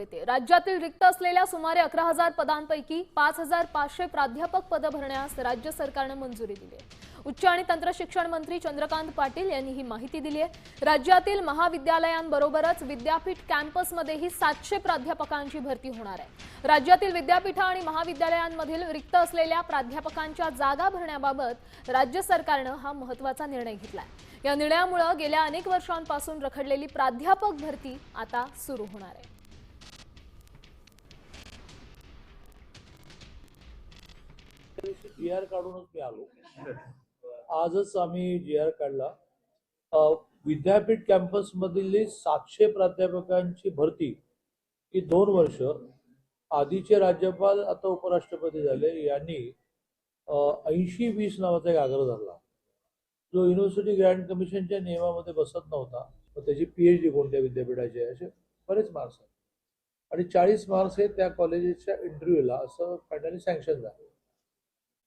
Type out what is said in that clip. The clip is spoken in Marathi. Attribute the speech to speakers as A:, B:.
A: येते. राज्यातील रिक्त असलेल्या सुमारे अकरा हजार पदांपैकी पाच हजार पाचशे प्राध्यापक पदं भरण्यास राज्य सरकारनं मंजुरी दिली आहे. उच्च आणि तंत्र शिक्षण मंत्री चंद्रकांत पाटील यांनी ही माहिती दिली आहे. राज्यातील महाविद्यालयांबरोबरच विद्यापीठ कॅम्पसमध्येही सातशे प्राध्यापकांची भरती होणार आहे. राज्यातील विद्यापीठं आणि महाविद्यालयांमधील रिक्त असलेल्या प्राध्यापकांच्या जागा भरण्याबाबत राज्य सरकारनं हा महत्त्वाचा निर्णय घेतलाय. या निर्णयामुळे गेल्या अनेक वर्षांपासून रखडलेली प्राध्यापक भरती आता सुरू होणार आहे.
B: जी आर काढूनच मी आलो. आजच आम्ही जी आर काढला. विद्यापीठ कॅम्पस मधील सातशे प्राध्यापकांची भरती ही दोन वर्ष आधीचे राज्यपाल आता उपराष्ट्रपती झाले. यांनी ऐंशी वीस नावाचा एक आग्रह धरला. जो युनिव्हर्सिटी ग्रँड कमिशनच्या नियमामध्ये बसत नव्हता. मग त्याची पीएचडी कोणत्या विद्यापीठाची आहे असे बरेच मार्क्स आहेत. आणि चाळीस मार्क्स हे त्या कॉलेजेसच्या इंटरव्ह्यूला असं फायनली सँक्शन झालं.